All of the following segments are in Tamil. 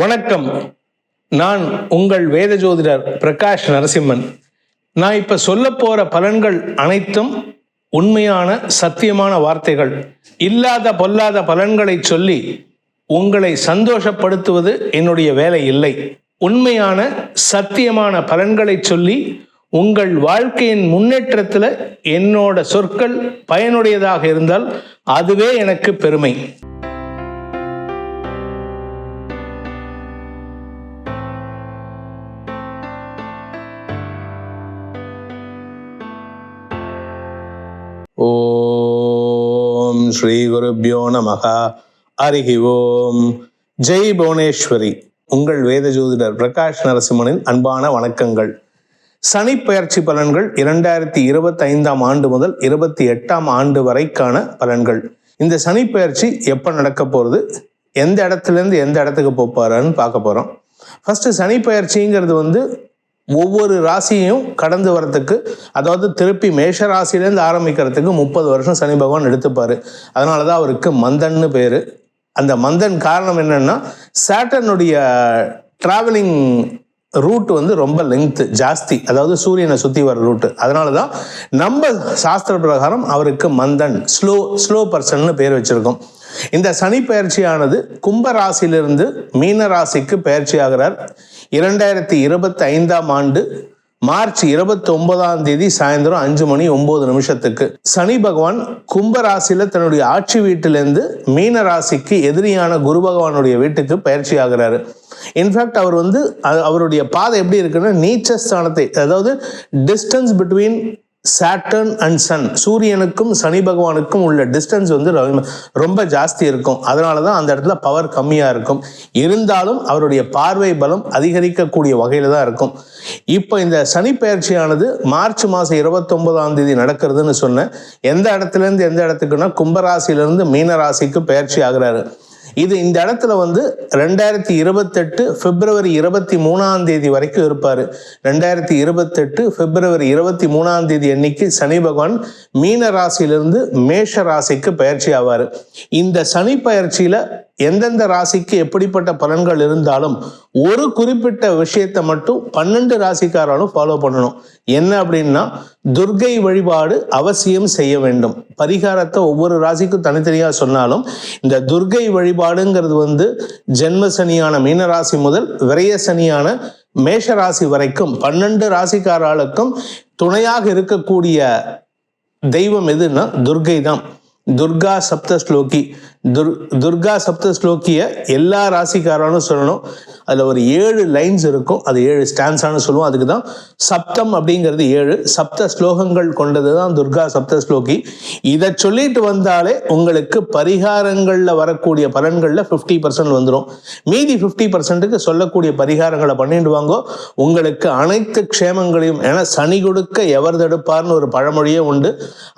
வணக்கம். நான் உங்கள் வேத ஜோதிடர் பிரகாஷ் நரசிம்மன். நான் இப்போ சொல்ல போகிற பலன்கள் அனைத்தும் உண்மையான சத்தியமான வார்த்தைகள். இல்லாத பொல்லாத பலன்களை சொல்லி உங்களை சந்தோஷப்படுத்துவது என்னுடைய வேலை இல்லை. உண்மையான சத்தியமான பலன்களை சொல்லி உங்கள் வாழ்க்கையின் முன்னேற்றத்தில் என்னோட சொற்கள் பயனுடையதாக இருந்தால் அதுவே எனக்கு பெருமை. ஸ்ரீ குருப்பியோ நமக. ஓம் ஜெய் புவனேஸ்வரி. உங்கள் வேத ஜோதிடர் பிரகாஷ் நரசிம்மனின் அன்பான வணக்கங்கள். சனி பயிற்சி பலன்கள் இரண்டாயிரத்தி இருபத்தி ஐந்தாம் ஆண்டு முதல் இருபத்தி எட்டாம் ஆண்டு வரைக்கான பலன்கள். இந்த சனி பயிற்சி எப்போ நடக்க போகிறது எந்த இடத்துல இருந்து எந்த இடத்துக்கு போப்பாருன்னு பார்க்க போகிறோம் ஃபர்ஸ்ட் சனி பயிற்சிங்கிறது வந்து ஒவ்வொரு ராசியையும் கடந்து வரத்துக்கு அதாவது திருப்பி மேஷ ராசியிலேருந்து ஆரம்பிக்கிறதுக்கு முப்பது வருஷம் சனி பகவான் எடுத்துப்பார். அதனால தான் அவருக்கு மந்தன்னு பேர். அந்த மந்தன் காரணம் என்னென்னா சேட்டனுடைய ட்ராவலிங் ரூட் வந்து ரொம்ப லெங்க்த் ஜாஸ்தி. அதாவது சூரியனை சுற்றி வர ரூட்டு அதனால தான் நம்ம சாஸ்திர பிரகாரம் அவருக்கு மந்தன் ஸ்லோ ஸ்லோ பர்சன்னு பேர் வச்சுருக்கோம். இந்த சனி பயிற்சியானது கும்ப ராசியிலிருந்து மீன ராசிக்கு பயிற்சி ஆகிறார். இரண்டாயிரத்தி இருபத்தி ஐந்தாம் ஆண்டு மார்ச் இருபத்தி ஒன்பதாம் தேதி சாயந்தரம் அஞ்சு மணி ஒன்பது நிமிஷத்துக்கு சனி பகவான் கும்ப ராசியில தன்னுடைய ஆட்சி வீட்டிலிருந்து மீன ராசிக்கு எதிரியான குரு பகவானுடைய வீட்டுக்கு பயிற்சி ஆகிறாரு இன்ஃபேக்ட் அவர் வந்து அவருடைய பாதை எப்படி இருக்குன்னா நீச்ச ஸ்தானத்தை அதாவது distance between Saturn and sun சூரியனுக்கும் சனி பகவானுக்கும் உள்ள டிஸ்டன்ஸ் வந்து ரொம்ப- ரொம்ப ஜாஸ்தி இருக்கும். அதனால தான் அந்த இடத்துல பவர் கம்மியாக இருக்கும். இருந்தாலும் அவருடைய பார்வை பலம் அதிகரிக்கக்கூடிய வகையில் தான் இருக்கும். இப்போ இந்த சனி பயிற்சியானது மார்ச் மாதம் இருபத்தொன்பதாம் தேதி நடக்கிறதுன்னு சொன்னேன். எந்த இடத்துலேருந்து எந்த இடத்துக்குன்னா கும்பராசிலேருந்து மீனராசிக்கு பயிற்சி ஆகிறாரு. இது இந்த இடத்துல வந்து ரெண்டாயிரத்தி இருபத்தெட்டு பிப்ரவரி இருபத்தி மூணாம் தேதி வரைக்கும் இருப்பார். ரெண்டாயிரத்தி இருபத்தெட்டு பிப்ரவரி இருபத்தி மூணாம் தேதி அன்னைக்கு சனி பகவான் மீன ராசியிலிருந்து மேஷ ராசிக்கு பயிற்சி ஆவார். இந்த சனி பயிற்சியில எந்தெந்த ராசிக்கு எப்படிப்பட்ட பலன்கள் இருந்தாலும் ஒரு குறிப்பிட்ட விஷயத்தை மட்டும் பன்னெண்டு ராசிக்காரனும் ஃபாலோ பண்ணணும். என்ன அப்படின்னா துர்கை வழிபாடு அவசியம் செய்ய வேண்டும். பரிகாரத்தை ஒவ்வொரு ராசிக்கும் தனித்தனியாக சொன்னாலும் இந்த துர்கை வழிபாடுங்கிறது வந்து ஜென்ம சனியான மீனராசி முதல் விரய சனியான மேஷ ராசி வரைக்கும் பன்னெண்டு ராசிக்காரர்களுக்கும் துணையாக இருக்கக்கூடிய தெய்வம் எதுன்னா துர்கை தான். துர்கா சப்த ஸ்லோகி. துர் துர்கா சப்த ஸ்லோக்கிய எல்லா ராசிக்காரனும் சொல்லணும். அதில் ஒரு ஏழு லைன்ஸ் இருக்கும். அது ஏழு ஸ்டான்ஸானு சொல்லுவோம். அதுக்கு தான் சப்தம் அப்படிங்கிறது ஏழு. சப்த ஸ்லோகங்கள் கொண்டது தான் துர்கா சப்த ஸ்லோகி இதை சொல்லிட்டு வந்தாலே உங்களுக்கு பரிகாரங்களில் வரக்கூடிய பலன்களில் ஃபிஃப்டி பர்சன்ட் வந்துடும் மீதி ஃபிஃப்டி பர்சன்ட்டுக்கு சொல்லக்கூடிய பரிகாரங்களை பண்ணிட்டு வாங்கோ. உங்களுக்கு அனைத்து க்ஷேமங்களையும் ஏன்னா சனி கொடுக்க எவர் தடுப்பார்னு ஒரு பழமொழியே உண்டு.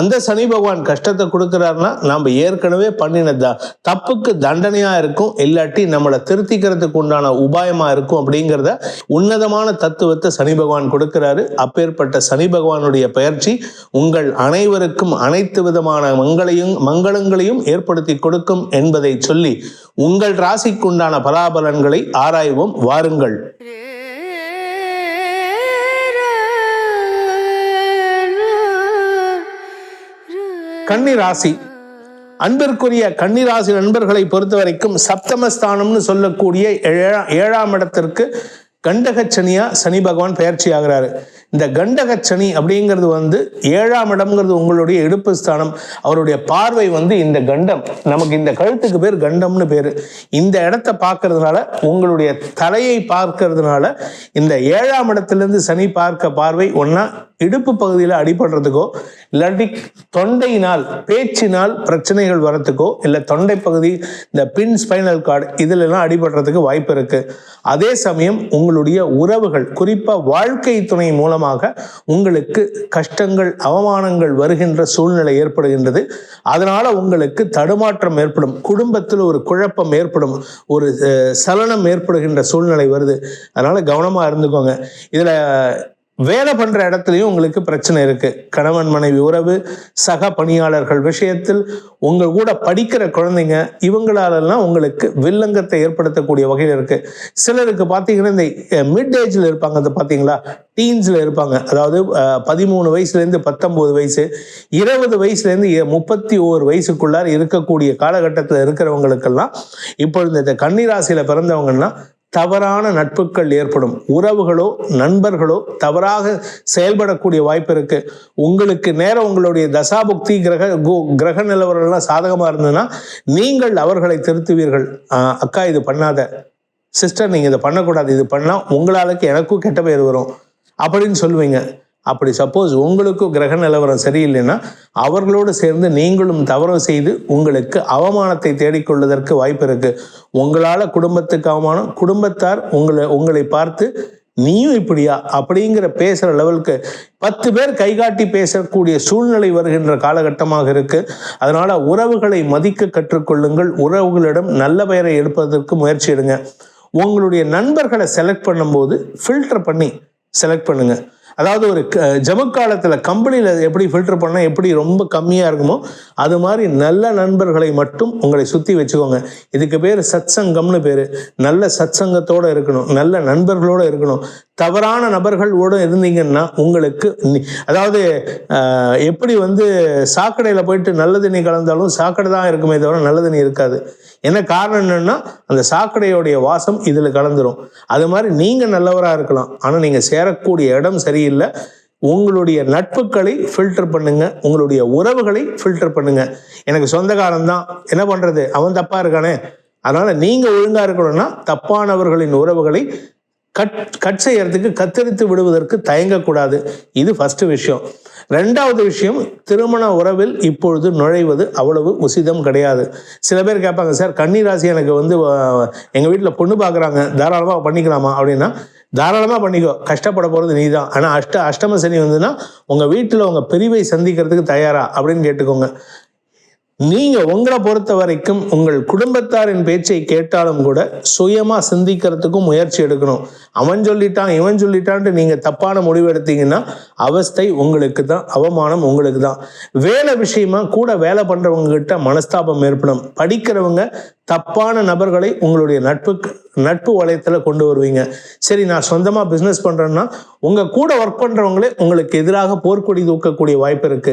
அந்த சனி பகவான் கஷ்டத்தை கொடுக்குறாருன்னா நம்ம ஏற்கனவே பண்ணின தப்புக்கு தண்டனையா இருக்கும் இல்லாட்டி நம்மளை திருத்திக்கிறதுக்கு உண்டான உபாயமா இருக்கும் அப்படிங்கிறத உன்னதமான தத்துவத்தை சனி பகவான் கொடுக்கிறாரு. அப்பேற்பட்ட சனி பகவானுடைய பயிற்சி உங்கள் அனைவருக்கும் அனைத்து விதமான மங்களையும் மங்களங்களையும் ஏற்படுத்தி கொடுக்கும் என்பதை சொல்லி உங்கள் ராசிக்குண்டான பலாபலன்களை ஆராய்வோம். வாருங்கள். கன்னி ராசி. அன்பிற்குரிய கன்னிராசி நண்பர்களை பொறுத்த வரைக்கும் சப்தமஸ்தானம்னு சொல்லக்கூடிய ஏழா- ஏழாம் இடத்திற்கு கண்டகச்சனியா சனி பகவான் பயிற்சி ஆகிறாரு. இந்த கண்டகச்சனி அப்படிங்கிறது வந்து ஏழாம் இடம்ங்கிறது உங்களுடைய இடுப்பு ஸ்தானம். அவருடைய பார்வை வந்து இந்த கண்டம். நமக்கு இந்த கழுத்துக்கு பேர் கண்டம்னு பேர். இந்த இடத்த பார்க்கறதுனால உங்களுடைய தலையை பார்க்கறதுனால இந்த ஏழாம் இடத்துலேருந்து சனி பார்க்க பார்வை ஒன்றா இடுப்பு பகுதியில் அடிபடுறதுக்கோ இல்லாட்டி தொண்டையினால் பேச்சினால் பிரச்சனைகள் வரத்துக்கோ இல்லை தொண்டை பகுதி இந்த பின் ஸ்பைனல் கார்டு இதிலெல்லாம் அடிபடுறதுக்கு வாய்ப்பு இருக்குது அதே சமயம் உங்களுடைய உறவுகள் குறிப்பாக வாழ்க்கை துணை மூலமாக உங்களுக்கு கஷ்டங்கள் அவமானங்கள் வருகின்ற சூழ்நிலை ஏற்படுகின்றது. அதனால் உங்களுக்கு தடுமாற்றம் ஏற்படும் குடும்பத்தில் ஒரு குழப்பம் ஏற்படும் ஒரு சலனம் ஏற்படுகின்ற சூழ்நிலை வருது. அதனால் கவனமாக இருந்துக்கோங்க. இதில் வேலை பண்ற இடத்துலையும் உங்களுக்கு பிரச்சனை இருக்கு. கணவன் மனைவி உறவு சக பணியாளர்கள் விஷயத்தில் உங்கள் கூட படிக்கிற குழந்தைங்க இவங்களாலெல்லாம் உங்களுக்கு வில்லங்கத்தை ஏற்படுத்தக்கூடிய வகையில் இருக்கு. சிலருக்கு பார்த்தீங்கன்னா இந்த மிட் ஏஜ்ல இருப்பாங்க அந்த பார்த்தீங்களா டீன்ஸ்ல இருப்பாங்க. அதாவது பதிமூணு வயசுலேருந்து பத்தொம்போது வயசு இருபது வயசுலேருந்து முப்பத்தி ஓரு வயசுக்குள்ளார இருக்கக்கூடிய காலகட்டத்தில் இருக்கிறவங்களுக்கெல்லாம் இப்பொழுது இந்த கன்னிராசியில் பிறந்தவங்கன்னா தவறான நட்புகள் ஏற்படும். உறவுகளோ நண்பர்களோ தவறாக செயல்படக்கூடிய வாய்ப்பு இருக்கு. உங்களுக்கு நேரம் உங்களுடைய தசாபுக்தி கிரக கு- கிரக நிலவரம்லாம் சாதகமா இருந்ததுன்னா நீங்கள் அவர்களை திருத்துவீர்கள். அக்கா இது பண்ணாத. சிஸ்டர் நீங்க இதை பண்ணக்கூடாது. இது பண்ணா உங்களாலுக்கு எனக்கும் கெட்ட பேர் வரும். அப்படின்னு சொல்லுவீங்க. அப்படி சப்போஸ் உங்களுக்கும் கிரக நிலவரம் சரியில்லைன்னா அவர்களோடு சேர்ந்து நீங்களும் தவறு செய்து உங்களுக்கு அவமானத்தை தேடிக்கொள்வதற்கு வாய்ப்பு இருக்குது உங்களால் குடும்பத்துக்கு அவமானம் குடும்பத்தார் உங்களை உங்களை பார்த்து நீயும் இப்படியா? அப்படிங்கிற பேசுகிற லெவலுக்கு பத்து பேர் கைகாட்டி பேசக்கூடிய சூழ்நிலை வருகின்ற காலகட்டமாக இருக்கு. அதனால உறவுகளை மதிக்க கற்றுக்கொள்ளுங்கள். உறவுகளிடம் நல்ல பெயரை எடுப்பதற்கு முயற்சி எடுங்க. உங்களுடைய நண்பர்களை செலக்ட் பண்ணும்போது ஃபில்டர் பண்ணி செலக்ட் பண்ணுங்கள் அதாவது ஒரு க- கம்பெனியில் எப்படி ஃபில்டர் பண்ணால் எப்படி ரொம்ப கம்மியாக இருக்குமோ அது மாதிரி நல்ல நண்பர்களை மட்டும் உங்களை சுற்றி வச்சுக்கோங்க. இதுக்கு பேர் சத்சங்கம்னு பேர். நல்ல சத்சங்கத்தோடு இருக்கணும். நல்ல நண்பர்களோடு இருக்கணும். தவறான நபர்களோடு இருந்தீங்கன்னா உங்களுக்கு அதாவது எப்படி வந்து சாக்கடையில் போயிட்டு நல்ல தண்ணி கலந்தாலும் சாக்கடை தான் இருக்குமே தவிர நல்ல தண்ணி இருக்காது. என்ன காரணம் என்னன்னா அந்த சாக்கடையோடைய வாசம் இதில் கலந்துரும். அது மாதிரி நீங்கள் நல்லவராக இருக்கலாம். ஆனால் நீங்கள் சேரக்கூடிய இடம் சரியில்லை. உங்களுடைய நட்புகளை ஃபில்டர் பண்ணுங்க. உங்களுடைய உறவுகளை ஃபில்டர் பண்ணுங்க. எனக்கு சொந்தக்காரன் தான். என்ன பண்ணுறது அவன் தப்பாக இருக்கானே. அதனால் நீங்கள் ஒழுங்காக இருக்கணும்னா தப்பானவர்களின் உறவுகளை கட் கட் செய்யறதுக்கு கத்தரித்து விடுவதற்கு தயங்கக்கூடாது. இது ஃபஸ்ட்டு விஷயம். ரெண்டாவது விஷயம் திருமண உறவில் இப்பொழுது நுழைவது அவ்வளவு உசிதம் கிடையாது. சில பேர் கேட்பாங்க சார் கன்னிராசி எனக்கு வந்து எங்கள் வீட்டில் பொண்ணு பார்க்குறாங்க தாராளமாக பண்ணிக்கலாமா? அப்படின்னா தாராளமாக பண்ணிக்கோ கஷ்டப்பட போகிறது நீ தான் ஆனால் அஷ்ட அஷ்டம சனி வந்துன்னா உங்கள் வீட்டில் உங்கள் பிரிவை சந்திக்கிறதுக்கு தயாரா? அப்படின்னு கேட்டுக்கோங்க. நீங்கள் உங்களை பொறுத்த வரைக்கும் உங்கள் குடும்பத்தாரின் பேச்சை கேட்டாலும் கூட சுயமாக சிந்திக்கிறதுக்கும் முயற்சி எடுக்கணும். அவன் சொல்லிட்டான் இவன் சொல்லிட்டான்ட்டு நீங்க தப்பான முடிவு எடுத்தீங்கன்னா அவஸ்தை உங்களுக்கு தான் அவமானம் உங்களுக்கு தான். வேலை விஷயமா கூட வேலை பண்றவங்க கிட்ட மனஸ்தாபம் ஏற்படும். படிக்கிறவங்க தப்பான நபர்களை உங்களுடைய நட்பு நட்பு வளையத்துல கொண்டு வருவீங்க. சரி நான் சொந்தமா பிசினஸ் பண்றேன்னா உங்க கூட ஒர்க் பண்றவங்களே உங்களுக்கு எதிராக போர்க்கொடி தூக்கக்கூடிய வாய்ப்பு இருக்கு.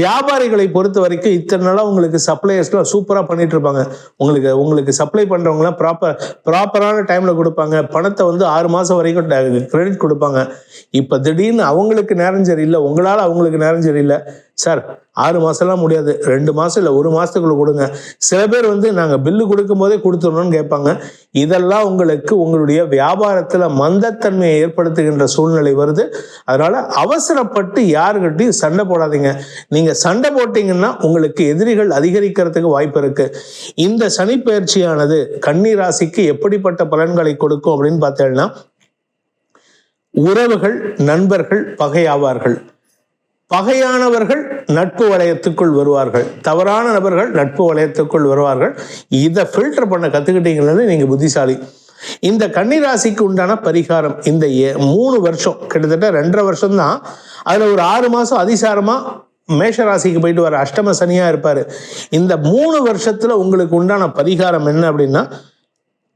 வியாபாரிகளை பொறுத்த வரைக்கும் இத்தனை நாளாக உங்களுக்கு சப்ளையர்ஸ்லாம் சூப்பரா பண்ணிட்டு இருப்பாங்க. உங்களுக்கு உங்களுக்கு சப்ளை பண்ணுறவங்களாம் ப்ராப்பர் ப்ராப்பரான டைம்ல கொடுப்பாங்க. பணத்தை வந்து ஆறு மாதம் மாதம் வரைக்கும் கிரெடிட் கொடுப்பாங்க. இப்போ திடீர்னு அவங்களுக்கு நேரம் சரியில்லை உங்களால் அவங்களுக்கு நேரம் சரியில்லை சார் ஆறு மாசம்லாம் முடியாது. ரெண்டு மாசம் இல்லை ஒரு மாசத்துக்குள்ள கொடுங்க. சில பேர் வந்து நாங்க பில்லு கொடுக்கும் போதே கொடுத்துடணும்னு கேட்பாங்க. இதெல்லாம் உங்களுக்கு உங்களுடைய வியாபாரத்துல மந்தத்தன்மையை ஏற்படுத்துகின்ற சூழ்நிலை வருது. அதனால அவசரப்பட்டு யாருக்கிட்டையும் சண்டை போடாதீங்க. நீங்க சண்டை போட்டீங்கன்னா உங்களுக்கு எதிரிகள் அதிகரிக்கிறதுக்கு வாய்ப்பு இருக்கு. இந்த சனிப்பெயர்ச்சியானது கன்னி ராசிக்கு எப்படிப்பட்ட பலன்களை கொடுக்கும் அப்படின்னு பார்த்தேன்னா உறவுகள் நண்பர்கள் பகையாவார்கள். பகையானவர்கள் நட்பு வளையத்துக்குள் வருவார்கள். தவறான நபர்கள் நட்பு வளையத்துக்குள் வருவார்கள். இதை ஃபில்டர் பண்ண கத்துக்கிட்டீங்கன்னா நீங்கள் புத்திசாலி. இந்த கன்னிராசிக்கு உண்டான பரிகாரம் இந்த ஏ- மூணு வருஷம் கிட்டத்தட்ட ரெண்டரை வருஷம் தான் அதில் ஒரு ஆறு மாதம் அதிசாரமாக மேஷ ராசிக்கு போயிட்டு வர அஷ்டம சனியாக இருப்பார். இந்த மூணு வருஷத்தில் உங்களுக்கு உண்டான பரிகாரம் என்ன அப்படின்னா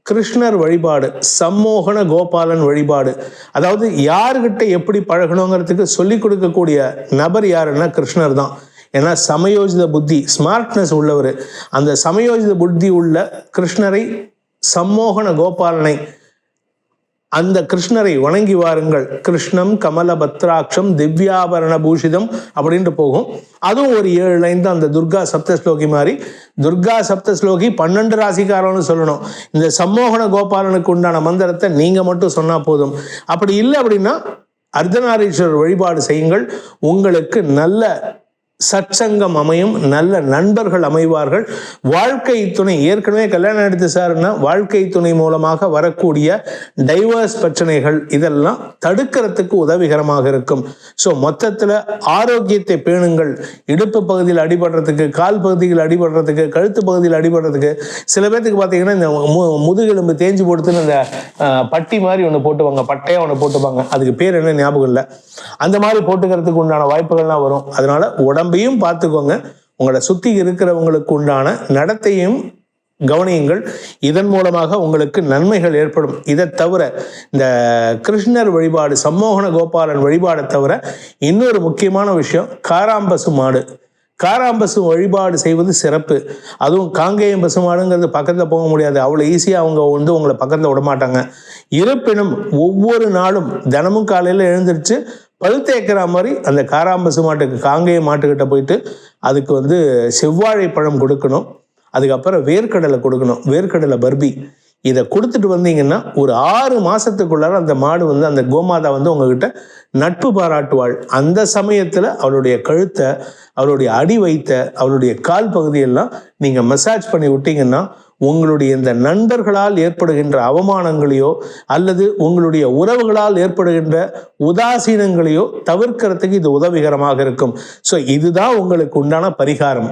கிருஷ்ணர் வழிபாடு சம்மோகன கோபாலன் வழிபாடு. அதாவது யாருக்கிட்ட எப்படி பழகணுங்கிறதுக்கு சொல்லிக் கொடுக்கக்கூடிய நபர் யாருன்னா கிருஷ்ணர் தான். ஏன்னா சமயோஜித புத்தி ஸ்மார்ட்னஸ் உள்ளவர். அந்த சமயோஜித புத்தி உள்ள கிருஷ்ணரை சம்மோகன கோபாலனை அந்த கிருஷ்ணரை வணங்கி வாருங்கள். கிருஷ்ணம் கமல பத்ராட்சம் திவ்யாபரண பூஷிதம் அப்படின்ட்டு போகும். அதுவும் ஒரு ஏழு லைன் தான். அந்த துர்கா சப்தஸ்லோகி மாதிரி. துர்கா சப்தஸ்லோகி பன்னெண்டு ராசிக்காரன்னு சொல்லணும். இந்த சம்மோகன கோபாலனுக்கு உண்டான மந்திரத்தை நீங்கள் மட்டும் சொன்னால் போதும். அப்படி இல்லை அப்படின்னா அர்த்தநாரீஸ்வரர் வழிபாடு செய்யுங்கள். உங்களுக்கு நல்ல சற்சங்கம் அமையும் நல்ல நண்பர்கள் அமைவார்கள். வாழ்க்கை துணை ஏற்கனவே கல்யாணம் எடுத்து சாருன்னா வாழ்க்கை துணை மூலமாக வரக்கூடிய டைவர்ஸ் பிரச்சனைகள் இதெல்லாம் தடுக்கிறதுக்கு உதவிகரமாக இருக்கும். ஸோ மொத்தத்தில் ஆரோக்கியத்தை பேணுங்கள். இடுப்பு பகுதியில் அடிபடுறதுக்கு கால் பகுதியில் அடிபடுறதுக்கு கழுத்து பகுதியில் அடிபடுறதுக்கு சில பேர்த்துக்கு பார்த்தீங்கன்னா இந்த மு- முதுகெலும்பு தேஞ்சு கொடுத்துன்னு இந்த பட்டி மாதிரி ஒன்று போட்டுவாங்க பட்டையாக ஒன்று போட்டுப்பாங்க. அதுக்கு பேர் என்ன ஞாபகம் இல்லை. அந்த மாதிரி போட்டுக்கிறதுக்கு உண்டான வாய்ப்புகள்லாம் வரும். அதனால உடம்பையும் பார்த்துக்கோங்க. உங்களை சுற்றி இருக்கிறவங்களுக்கு உண்டான நடத்தையும் கவனியுங்கள். இதன் மூலமாக உங்களுக்கு நன்மைகள் ஏற்படும். இதை தவிர இந்த கிருஷ்ணர் வழிபாடு சம்மோகன கோபாலன் வழிபாடை தவிர இன்னொரு முக்கியமான விஷயம் காராம்பசு மாடு. காராம்பசு வழிபாடு செய்வது சிறப்பு. அதுவும் காங்கேயம் பசு மாடுங்கிறது பக்கத்தில் போக முடியாது. அவ்வளோ ஈஸியாக அவங்க வந்து உங்களை பக்கத்தில் விட மாட்டாங்க இருப்பினும் ஒவ்வொரு நாளும் தினமும் காலையில் எழுந்திருச்சு பல் மாதிரி அந்த காராம்பசு மாட்டுக்கு காங்கேய மாட்டுக்கிட்ட போயிட்டு அதுக்கு வந்து செவ்வாழை பழம் கொடுக்கணும். அதுக்கப்புறம் வேர்க்கடலை கொடுக்கணும். வேர்க்கடலை பர்பி. இதை கொடுத்துட்டு வந்தீங்கன்னா ஒரு ஆறு மாதத்துக்குள்ளார அந்த மாடு வந்து அந்த கோமாதா வந்து உங்ககிட்ட நட்பு பாராட்டுவாள். அந்த சமயத்தில் அவளுடைய கழுத்தை அவளுடைய அடி வைத்த அவளுடைய கால் பகுதியெல்லாம் நீங்கள் மசாஜ் பண்ணி விட்டீங்கன்னா உங்களுடைய இந்த நண்பர்களால் ஏற்படுகின்ற அவமானங்களையோ அல்லது உங்களுடைய உறவுகளால் ஏற்படுகின்ற உதாசீனங்களையோ தவிர்க்கிறதுக்கு இது உதவிகரமாக இருக்கும். ஸோ இதுதான் உங்களுக்கு உண்டான பரிகாரம்.